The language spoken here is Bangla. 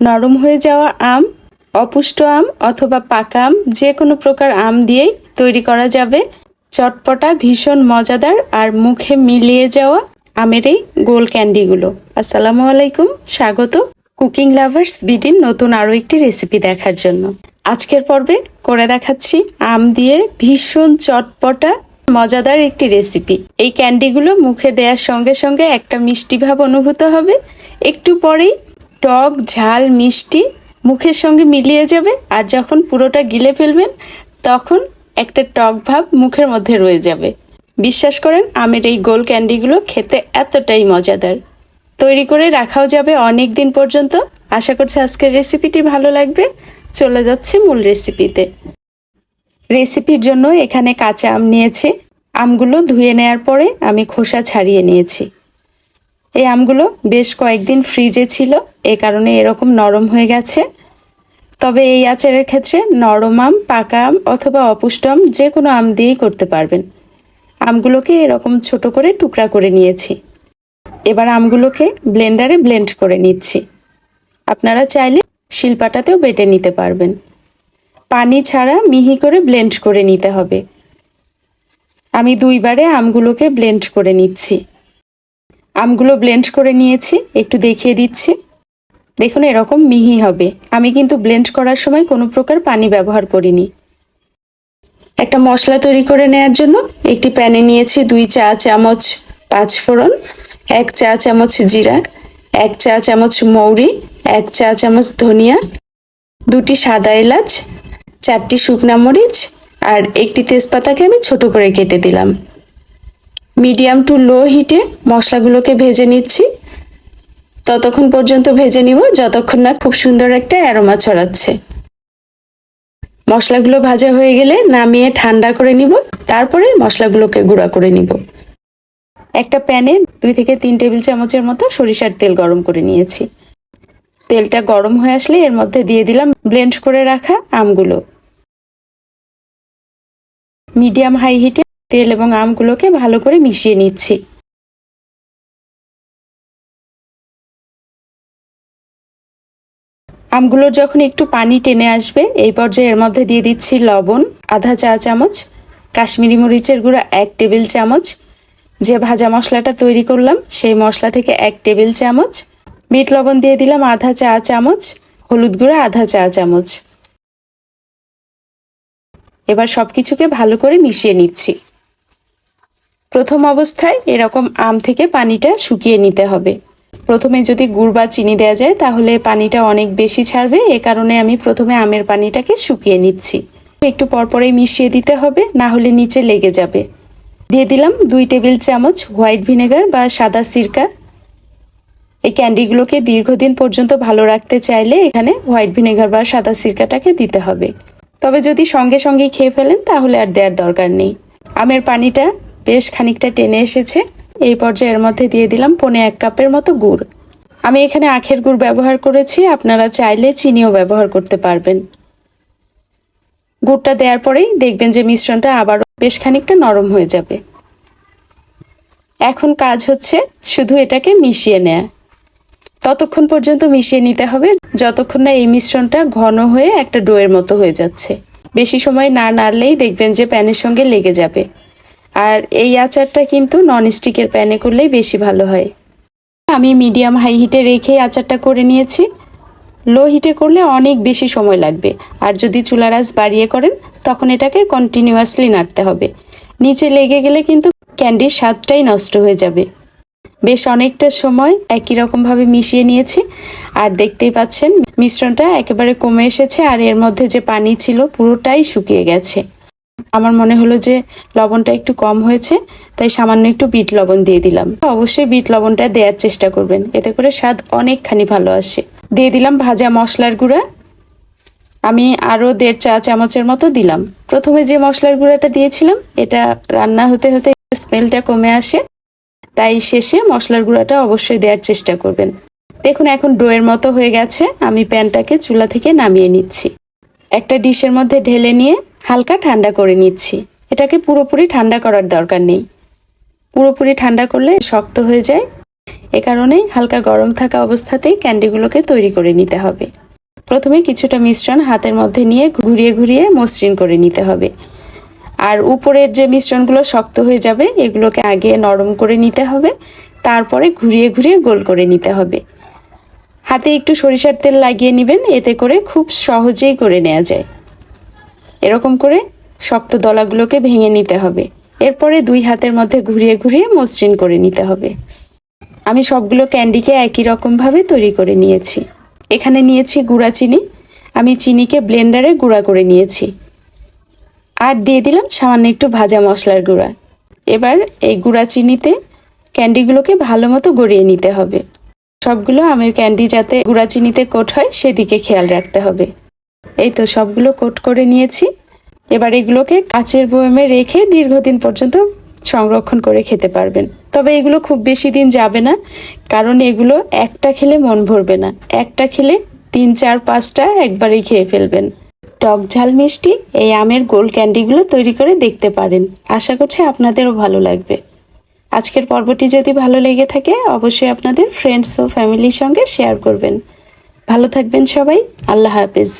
নরম হয়ে যাওয়া আম, অপুষ্ট আম অথবা পাকা আম যে কোনো প্রকার আম দিয়েই তৈরি করা যাবে। চটপটা ভীষণ মজাদার আর মুখে মিলিয়ে যাওয়া আমের এই গোল ক্যান্ডিগুলো। আসসালামু আলাইকুম, স্বাগত কুকিং লাভার্স বিডির নতুন আরও একটি রেসিপি দেখার জন্য। আজকের পর্বে করে দেখাচ্ছি আম দিয়ে ভীষণ চটপটা মজাদার একটি রেসিপি। এই ক্যান্ডিগুলো মুখে দেওয়ার সঙ্গে সঙ্গে একটা মিষ্টি ভাব অনুভূত হবে। একটু পরেই টক, ঝাল, মিষ্টি মুখের সঙ্গে মিলিয়ে যাবে আর যখন পুরোটা গিলে ফেলবেন, তখন একটা টক ভাব মুখের মধ্যে রয়ে যাবে। বিশ্বাস করেন, আমের এই গোল ক্যান্ডিগুলো খেতে এতটাই মজাদার। তৈরি করে রাখাও যাবে অনেক দিন পর্যন্ত। আশা করছি আজকের রেসিপিটি ভালো লাগবে। চলে যাচ্ছে মূল রেসিপিতে। রেসিপির জন্য এখানে কাঁচা আম নিয়েছি। আমগুলো ধুয়ে নেয়ার পরে আমি খোসা ছাড়িয়ে নিয়েছি। এই আমগুলো বেশ কয়েকদিন ফ্রিজে ছিল। এ কারণে এরকম নরম হয়ে গেছে। তবে এই আচারের ক্ষেত্রে নরম আম, পাকা আম অথবা অপুষ্ট আম যে কোনো আম দিয়েই করতে পারবেন। আমগুলোকে এরকম ছোট করে টুকরা করে নিয়েছি। এবার আমগুলোকে ব্লেন্ডারে ব্লেন্ড করে নিচ্ছি। আপনারা চাইলে শিলপাটাতেও বেটে নিতে পারবেন। পানি ছাড়া মিহি করে ব্লেন্ড করে নিতে হবে। আমি দুইবারে আমগুলোকে ব্লেন্ড করে নিচ্ছি। আমগুলো ব্লেন্ড করে নিয়েছি, একটু দেখিয়ে দিচ্ছি। দেখুন, এরকম মিহি হবে। আমি কিন্তু ব্লেন্ড করার সময় কোনো প্রকার পানি ব্যবহার করিনি। একটা মশলা তৈরি করে নেওয়ার জন্য একটি প্যানে নিয়েছি দুই চা চামচ পাঁচ পাঁচফোড়ন, এক চা চামচ জিরা, এক চা চামচ মৌরি, এক চা চামচ ধনিয়া, দুটি সাদা এলাচ, চারটি শুকনা মরিচ আর একটি তেজপাতাকে আমি ছোট করে কেটে দিলাম। মিডিয়াম টু লো হিটে মশলাগুলোকে ভেজে নিচ্ছি। ততক্ষণ পর্যন্ত ভেজে নিব, যতক্ষণ না খুব সুন্দর একটা অ্যারোমা ছড়াচ্ছে। মশলাগুলো ভাজা হয়ে গেলে নামিয়ে ঠান্ডা করে নিব, তারপরে মশলাগুলোকে গুঁড়া করে নিব। একটা প্যানে দুই থেকে তিন টেবিল চামচের মতো সরিষার তেল গরম করে নিয়েছি। তেলটা গরম হয়ে আসলে এর মধ্যে দিয়ে দিলাম ব্লেন্ড করে রাখা আমগুলো। মিডিয়াম হাই হিটে তেল এবং আমগুলোকে ভালো করে মিশিয়ে নিচ্ছি। আমগুলোর যখন একটু পানি টেনে আসবে, এই পর্যায়ে এর মধ্যে দিয়ে দিচ্ছি লবণ, আধা চা চামচ, কাশ্মীরি মরিচের গুঁড়া এক টেবিল চামচ, যে ভাজা মশলাটা তৈরি করলাম সেই মশলা থেকে এক টেবিল চামচ, বিট লবণ দিয়ে দিলাম আধা চা চামচ, হলুদ গুঁড়া আধা চা চামচ। এবার সব কিছুকে ভালো করে মিশিয়ে নিচ্ছি। প্রথম অবস্থায় এরকম আম থেকে পানিটা শুকিয়ে নিতে হবে। প্রথমে যদি গুড় বা চিনি দেওয়া যায়, তাহলে পানিটা অনেক বেশি ছাড়বে। এ কারণে আমি প্রথমে আমের পানিটাকে শুকিয়ে নিচ্ছি। একটু পরপরেই মিশিয়ে দিতে হবে, না হলে নিচে লেগে যাবে। দিয়ে দিলাম দুই টেবিল চামচ হোয়াইট ভিনেগার বা সাদা সিরকা। এই ক্যান্ডিগুলোকে দীর্ঘদিন পর্যন্ত ভালো রাখতে চাইলে এখানে হোয়াইট ভিনেগার বা সাদা সিরকাটাকে দিতে হবে। তবে যদি সঙ্গে সঙ্গেই খেয়ে ফেলেন, তাহলে আর দেওয়ার দরকার নেই। আমের পানিটা বেশ খানিকটা টেনে এসেছে। এই পর্যায়ের মধ্যে দিয়ে দিলাম পনে এক কাপের মতো গুড়। আমি এখানে আখের গুড় ব্যবহার করেছি, আপনারা চাইলে চিনিও ব্যবহার করতে পারবেন। গুড়টা দেওয়ার পরেই দেখবেন যে মিশ্রণটা আবারও বেশ খানিকটা নরম হয়ে যাবে। এখন কাজ হচ্ছে শুধু এটাকে মিশিয়ে নেয়া। ততক্ষণ পর্যন্ত মিশিয়ে নিতে হবে, যতক্ষণ না এই মিশ্রণটা ঘন হয়ে একটা ডোয়ের মতো হয়ে যাচ্ছে। বেশি সময় না নাড়লেই দেখবেন যে প্যানের সঙ্গে লেগে যাবে। আর এই আচারটা কিন্তু ননস্টিকের প্যানে করলেই বেশি ভালো হয়। আমি মিডিয়াম হাই হিটে রেখে আচারটা করে নিয়েছি। লো হিটে করলে অনেক বেশি সময় লাগবে। আর যদি চুলার আঁচ বাড়িয়ে করেন, তখন এটাকে কন্টিনিউয়াসলি নাড়তে হবে। নিচে লেগে গেলে কিন্তু ক্যান্ডির স্বাদটাই নষ্ট হয়ে যাবে। বেশ অনেকটা সময় একই রকমভাবে মিশিয়ে নিয়েছি। আর দেখতেই পাচ্ছেন, মিশ্রণটা একেবারে কমে এসেছে। আর এর মধ্যে যে পানি ছিল, পুরোটাই শুকিয়ে গেছে। আমার মনে হলো যে লবণটা একটু কম হয়েছে, তাই সামান্য একটু বিট লবণ দিয়ে দিলাম। অবশ্যই বিট লবণটা দেওয়ার চেষ্টা করবেন, এতে করে স্বাদ অনেকখানি ভালো আসে। দিয়ে দিলাম ভাজা মশলার গুঁড়া। আমি আরও দেড় চা চামচের মতো দিলাম। প্রথমে যে মশলার গুঁড়াটা দিয়েছিলাম, এটা রান্না হতে হতে স্মেলটা কমে আসে। তাই শেষে মশলার গুঁড়াটা অবশ্যই দেওয়ার চেষ্টা করবেন। দেখুন, এখন ডোয়ের মতো হয়ে গেছে। আমি প্যানটাকে চুলা থেকে নামিয়ে নিচ্ছি। একটা ডিশের মধ্যে ঢেলে নিয়ে হালকা ঠান্ডা করে নিচ্ছি। এটাকে পুরোপুরি ঠান্ডা করার দরকার নেই। পুরোপুরি ঠান্ডা করলে শক্ত হয়ে যায়। এ কারণে হালকা গরম থাকা অবস্থাতেই ক্যান্ডিগুলোকে তৈরি করে নিতে হবে। প্রথমে কিছুটা মিশ্রণ হাতের মধ্যে নিয়ে ঘুরিয়ে ঘুরিয়ে মসৃণ করে নিতে হবে। আর উপরের যে মিশ্রণগুলো শক্ত হয়ে যাবে, এগুলোকে আগে নরম করে নিতে হবে। তারপরে ঘুরিয়ে ঘুরিয়ে গোল করে নিতে হবে। হাতে একটু সরিষার তেল লাগিয়ে নেবেন, এতে করে খুব সহজেই করে নেওয়া যায়। এরকম করে শক্ত দলাগুলোকে ভেঙে নিতে হবে। এরপরে দুই হাতের মধ্যে ঘুরিয়ে ঘুরিয়ে মসৃণ করে নিতে হবে। আমি সবগুলো ক্যান্ডিকে একই রকমভাবে তৈরি করে নিয়েছি। এখানে নিয়েছি গুঁড়া চিনি। আমি চিনিকে ব্লেন্ডারে গুঁড়া করে নিয়েছি। আর দিয়ে দিলাম সামান্য একটু ভাজা মশলার গুঁড়া। এবার এই গুঁড়া চিনিতে ক্যান্ডিগুলোকে ভালো মতো গড়িয়ে নিতে হবে। সবগুলো আমের ক্যান্ডি যাতে গুঁড়া চিনিতে কোট হয়, সেদিকে খেয়াল রাখতে হবে। এই তো সবগুলো কোট করে নিয়েছি। এবার এগুলোকে কাচের বয়মে রেখে দীর্ঘদিন পর্যন্ত সংরক্ষণ করে খেতে পারবেন। তবে এগুলো খুব বেশি দিন যাবে না, কারণ এগুলো একটা খেলে মন ভরবে না। একটা খেলে তিন, চার, পাঁচটা একবারেই খেয়ে ফেলবেন। টক ঝাল মিষ্টি, এই আমের গোল ক্যান্ডিগুলো তৈরি করে দেখতে পারেন। আশা করছি আপনাদেরও ভালো লাগবে। আজকের পর্বটি যদি ভালো লেগে থাকে, অবশ্যই আপনাদের ফ্রেন্ডস ও ফ্যামিলির সঙ্গে শেয়ার করবেন। ভালো থাকবেন সবাই, আল্লাহ হাফেজ।